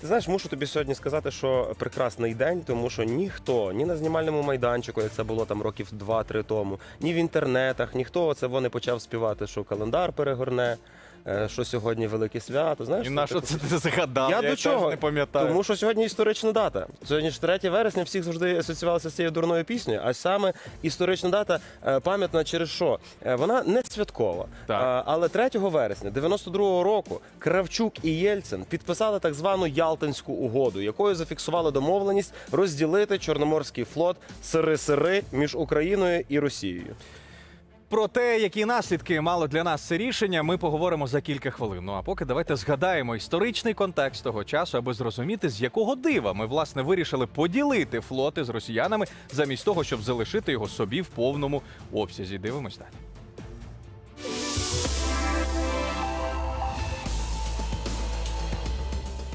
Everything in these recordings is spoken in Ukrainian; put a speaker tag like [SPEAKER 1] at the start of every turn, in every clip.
[SPEAKER 1] Ти знаєш, мушу тобі сьогодні сказати, що прекрасний день, тому що ніхто ні на знімальному майданчику, як це було там років 2-3 тому, ні в інтернетах, ніхто це вони почав співати, що календар перегорне, е, що сьогодні велике свято. Знаєш,
[SPEAKER 2] І на що це ти згадав?
[SPEAKER 1] Я до
[SPEAKER 2] теж
[SPEAKER 1] чого?
[SPEAKER 2] не пам'ятаю.
[SPEAKER 1] Тому що сьогодні історична дата. Сьогодні ж 3 вересня всіх завжди асоціювалися з цією дурною піснею. А саме історична дата е, пам'ятна через що? Е, Вона не святкова.
[SPEAKER 2] Так.
[SPEAKER 1] Але 3 вересня 92-го року Кравчук і Єльцин підписали так звану Ялтинську угоду, якою зафіксували домовленість розділити Чорноморський флот сири-сири між Україною і Росією.
[SPEAKER 2] Про те, які наслідки мало для нас це рішення, ми поговоримо за кілька хвилин. Ну а поки давайте згадаємо історичний контекст того часу, аби зрозуміти, з якого дива ми власне вирішили поділити флоти з росіянами, замість того, щоб залишити його собі в повному обсязі. Дивимось далі.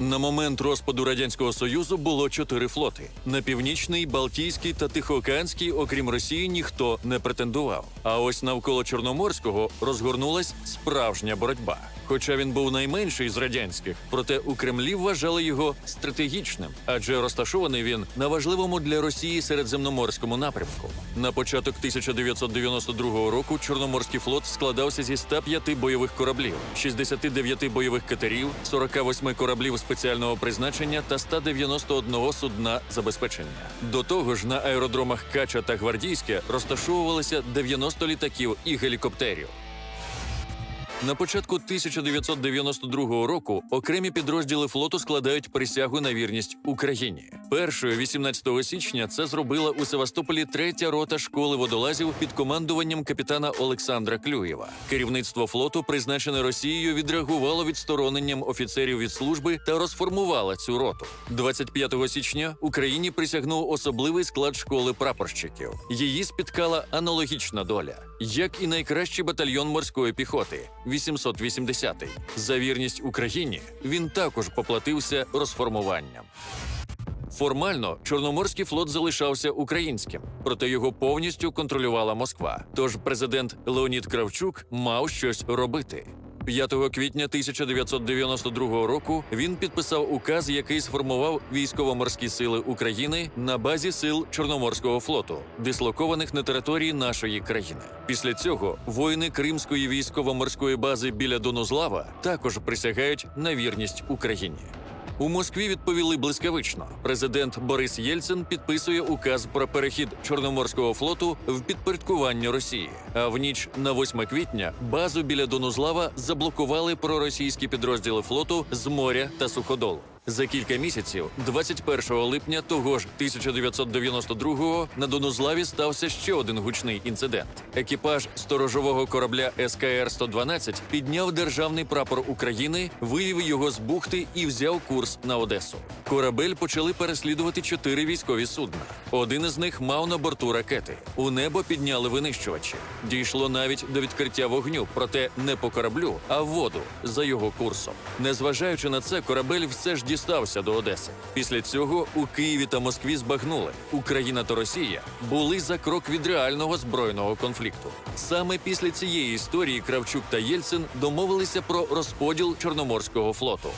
[SPEAKER 3] На момент розпаду радянського союзу було чотири флоти: на північний, Балтійський та Тихоокеанський, окрім Росії, ніхто не претендував. А ось навколо Чорноморського розгорнулась справжня боротьба. Хоча він був найменший з радянських, проте у Кремлі вважали його стратегічним, адже розташований він на важливому для Росії середземноморському напрямку. На початок 1992 року Чорноморський флот складався зі 105 бойових кораблів, 69 бойових катерів, 48 кораблів спеціального призначення та 191 судна забезпечення. До того ж, на аеродромах Кача та Гвардійське розташовувалися 90 літаків і гелікоптерів. На початку 1992 року окремі підрозділи флоту складають присягу на вірність Україні. Першою 18 січня це зробила у Севастополі третя рота школи водолазів під командуванням капітана Олександра Клюєва. Керівництво флоту, призначене Росією, відреагувало відстороненням офіцерів від служби та розформувало цю роту. 25 січня Україні присягнув особливий склад школи прапорщиків. Її спіткала аналогічна доля, як і найкращий батальйон морської піхоти 880-й. За вірність Україні він також поплатився розформуванням. Формально Чорноморський флот залишався українським, проте його повністю контролювала Москва. Тож президент Леонід Кравчук мав щось робити. 5 квітня 1992 року він підписав указ, який сформував військово-морські сили України на базі сил Чорноморського флоту, дислокованих на території нашої країни. Після цього воїни Кримської військово-морської бази біля Донузлава також присягають на вірність Україні. У Москві відповіли блискавично. Президент Борис Єльцин підписує указ про перехід Чорноморського флоту в підпорядкування Росії. А в ніч на 8 квітня базу біля Донузлава заблокували проросійські підрозділи флоту з моря та суходолу. За кілька місяців, 21 липня того ж 1992-го, на Донузлаві стався ще один гучний інцидент. Екіпаж сторожового корабля СКР-112 підняв державний прапор України, вивів його з бухти і взяв курс на Одесу. Корабель почали переслідувати чотири військові судна. Один із них мав на борту ракети. У небо підняли винищувачі. Дійшло навіть до відкриття вогню, проте не по кораблю, а в воду за його курсом. Незважаючи на це, корабель все ж дістався до Одеси. Після цього у Києві та Москві збагнули, Україна та Росія були за крок від реального збройного конфлікту. Саме після цієї історії Кравчук та Єльцин домовилися про розподіл Чорноморського флоту.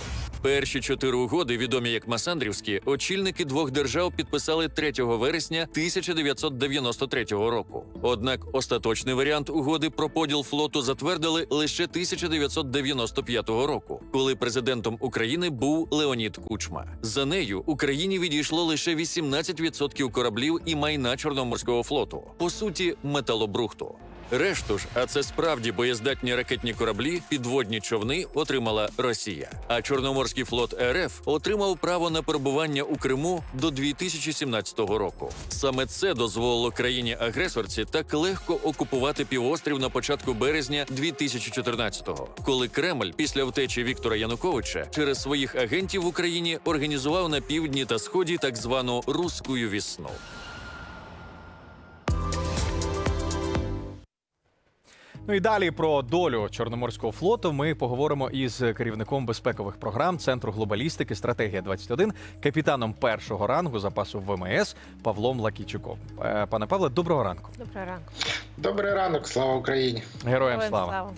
[SPEAKER 3] Перші чотири угоди, відомі як Масандрівські, очільники двох держав підписали 3 вересня 1993 року. Однак остаточний варіант угоди про поділ флоту затвердили лише 1995 року, коли президентом України був Леонід Кучма. За нею Україні відійшло лише 18% кораблів і майна Чорноморського флоту, по суті, металобрухту. Решту ж, а це справді боєздатні ракетні кораблі, підводні човни отримала Росія. А Чорноморський флот РФ отримав право на перебування у Криму до 2017 року. Саме це дозволило країні-агресорці так легко окупувати півострів на початку березня 2014-го, коли Кремль після втечі Віктора Януковича через своїх агентів в Україні організував на півдні та сході так звану «Русскую весну».
[SPEAKER 2] Ну і далі про долю Чорноморського флоту ми поговоримо із керівником безпекових програм Центру глобалістики Стратегія 21 капітаном першого рангу запасу ВМС Павлом Лакійчуком. Е, Пане Павле, доброго ранку.
[SPEAKER 4] Доброго ранку.
[SPEAKER 5] Добрий ранок, слава Україні.
[SPEAKER 2] Героям
[SPEAKER 4] Героям
[SPEAKER 2] слава.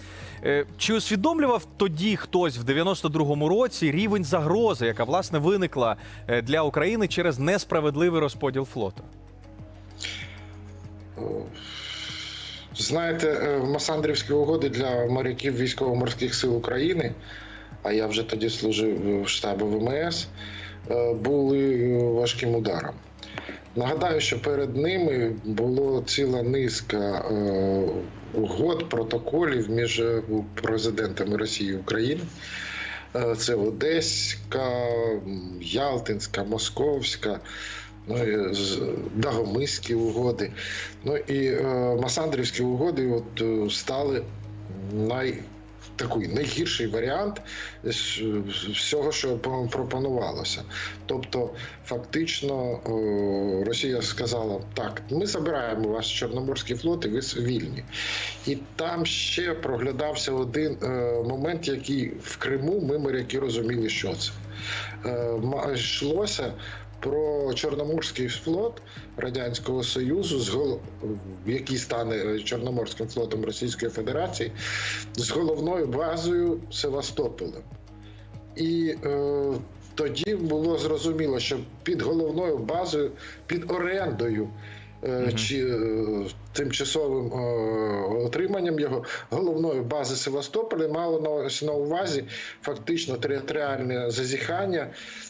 [SPEAKER 2] Е, Чи усвідомлював тоді хтось в 92-му році рівень загрози, яка власне виникла е, для України через несправедливий розподіл флоту?
[SPEAKER 5] Знаєте, е, Масандрівські угоди для моряків військово-морських сил України, а я вже тоді служив в штабі ВМС, е, були е, важким ударом. Нагадаю, що перед ними було ціла низка угод, протоколів між президентами Росії і України. Це Одеська, Ялтинська, Московська, ну, Дагомиські угоди. Ну і е, Масандрівські угоди от, е, стали най, такий найгірший варіант всього, що пропонувалося. Тобто, фактично, е, Росія сказала: так, ми забираємо ваш Чорноморський флот, і ви вільні. І там ще проглядався один момент, який в Криму ми моряки розуміли, що це. Йшлося про Чорноморський флот Радянського Союзу, з який стане е, Чорноморським флотом Російської Федерації, з головною базою Севастополем. І е, тоді було зрозуміло, що під головною базою, під орендою. Е, Чи е, тимчасовим е, отриманням його головної бази Севастополя мало на, на увазі фактично територіальне зазіхання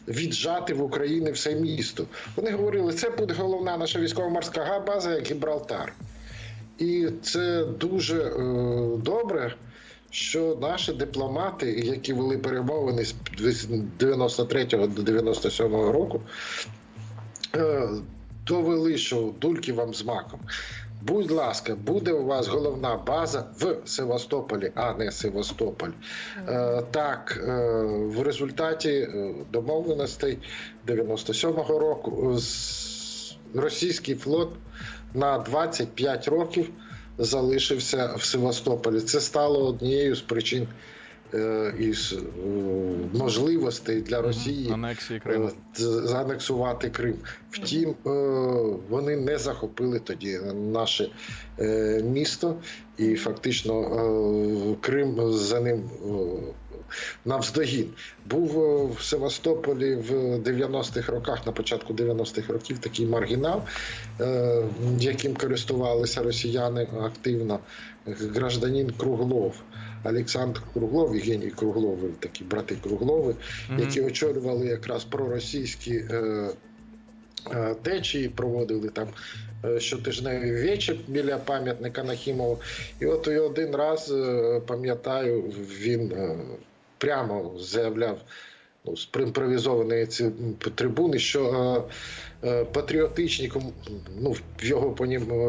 [SPEAKER 5] віджати в Україні все місто. Вони говорили, це буде головна наша військово-морська база, як Гібралтар. І це дуже е, добре, що наші дипломати, які вели перемовини з 93 до 97 року, е, довели, що дульки вам з маком. Будь ласка, буде у вас головна база в Севастополі, а не Севастополь. Е, так, е, в результаті е, домовленостей 97-го року е, російський флот на 25 років залишився в Севастополі. Це стало однією з причин е, із е, можливостей для Росії
[SPEAKER 2] Анексії Криму.
[SPEAKER 5] е, заанексувати Крим. Втім, е, вони не захопили тоді наше е, місто, і фактично е, Крим за ним е, навздогін. Був е, в Севастополі в 90-х роках, на початку 90-х років, такий маргінал, е, яким користувалися росіяни активно, гражданин Круглов. Олександр Круглов і Геній Круглов, такі брати Круглови, які очолювали якраз проросійські е, е, течії, проводили там е, щотижневі вечі біля пам'ятника Нахімову. І от і один раз, е, пам'ятаю, він е, прямо заявляв ну, з імпровізованої трибуни, що патріотичні кому- ну, в його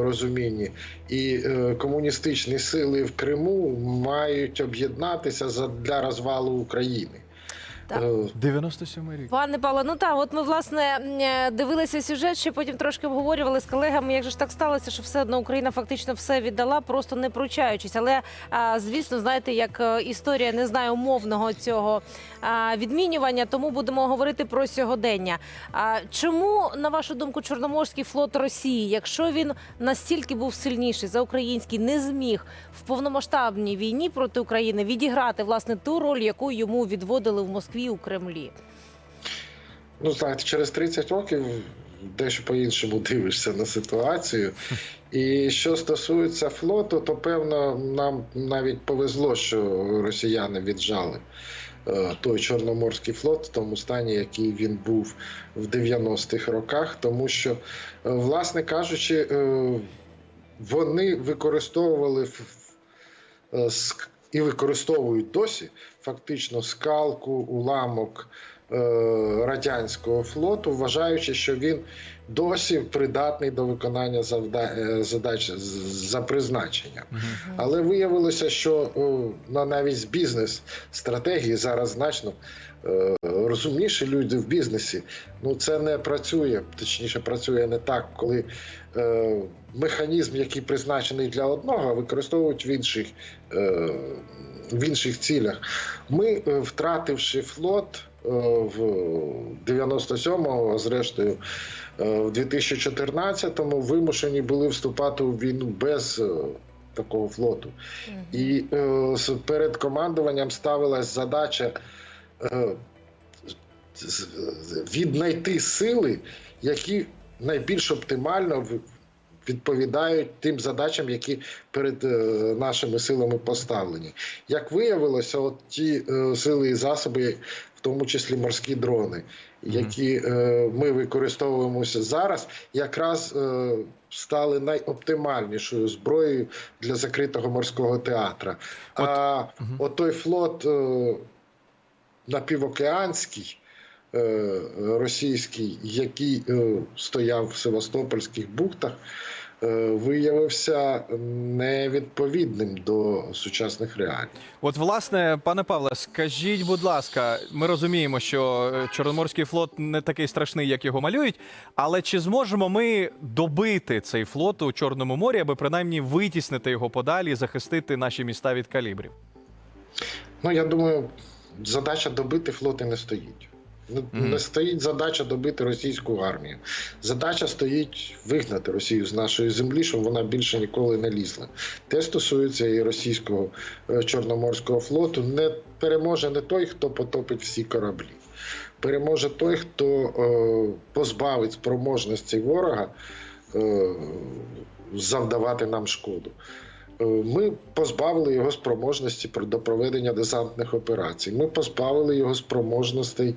[SPEAKER 5] розумінні і е, комуністичні сили в Криму мають об'єднатися для розвалу України.
[SPEAKER 4] Так.
[SPEAKER 5] Е,
[SPEAKER 2] 97 рік.
[SPEAKER 4] Пане Павло, ну так, от ми власне е, дивилися сюжет, ще потім трошки обговорювали з колегами, як же ж так сталося, що все одно Україна фактично все віддала, просто не пручаючись. Але звісно, знаєте, як е, історія не знаю умовного цього відмінювання, тому будемо говорити про сьогодення. А чому, на вашу думку, Чорноморський флот Росії, якщо він настільки був сильніший за український, не зміг в повномасштабній війні проти України відіграти власне ту роль, яку йому відводили в Москві у Кремлі?
[SPEAKER 5] Ну, знаєте, через 30 років дещо по-іншому дивишся на ситуацію. І що стосується флоту, то певно нам навіть повезло, що росіяни віджали е, той Чорноморський флот в тому стані, який він був в 90-х роках, тому що, е, власне кажучи, е, вони використовували і використовують досі фактично скалку, уламок е, радянського флоту, вважаючи, що він досі придатний до виконання завда- е, задач за призначенням. Але виявилося, що на навіть бізнес-стратегії зараз значно е, розумніші люди в бізнесі. Ну це не працює, точніше, працює не так, коли е, механізм, який призначений для одного, використовують в інших, е, в інших цілях. Ми, втративши флот. Е, В 97-му, а зрештою, е, в 2014-му вимушені були вступати у війну без е, такого флоту. І перед командуванням ставилась задача віднайти сили, які найбільш оптимально в- відповідають тим задачам, які перед е, нашими силами поставлені. Як виявилося, от ті е, сили і засоби, в тому числі морські дрони, які е, ми використовуємося зараз, якраз стали найоптимальнішою зброєю для закритого морського театра. а от той флот напівокеанський. Е, Російський, який е, стояв в Севастопольських бухтах, е, виявився невідповідним до сучасних реалій.
[SPEAKER 2] От, власне, пане Павле, скажіть, будь ласка, ми розуміємо, що Чорноморський флот не такий страшний, як його малюють. Але чи зможемо ми добити цей флот у Чорному морі, аби принаймні витіснити його подалі і захистити наші міста від калібрів?
[SPEAKER 5] Ну, я думаю, задача добити флоти не стоїть. Не,
[SPEAKER 2] Мгм.
[SPEAKER 5] стоїть задача добити російську армію. Задача стоїть вигнати Росію з нашої землі, щоб вона більше ніколи не лізла. Те стосується і російського е, чорноморського флоту. Не переможе не той, хто потопить всі кораблі. Переможе той, хто е, позбавить спроможності ворога е, завдавати нам шкоду. Е, Ми позбавили його спроможності про- до проведення десантних операцій. Ми позбавили його спроможностей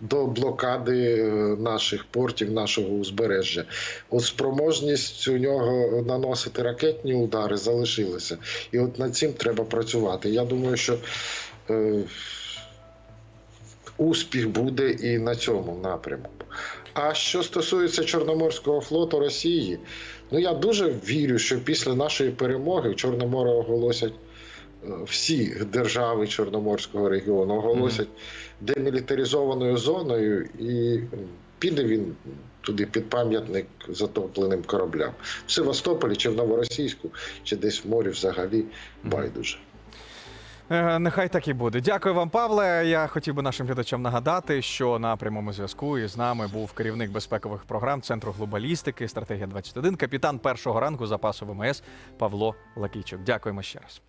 [SPEAKER 5] до блокади е, наших портів, нашого узбережжя. От спроможність у нього наносити ракетні удари залишилася. І от над цим треба працювати. Я думаю, що е, успіх буде і на цьому напрямку. А що стосується Чорноморського флоту Росії, ну я дуже вірю, що після нашої перемоги Чорне море оголосять е, всі держави Чорноморського регіону, оголосять демілітаризованою зоною, і піде він туди під пам'ятник затопленим кораблям. В Севастополі чи в Новоросійську, чи десь в морі взагалі байдуже.
[SPEAKER 2] Е, Нехай так і буде. Дякую вам, Павле. Я хотів би нашим глядачам нагадати, що на прямому зв'язку із нами був керівник безпекових програм Центру глобалістики, стратегія 21 капітан першого ранку запасу ВМС Павло Лакійчук. Дякуємо ще раз.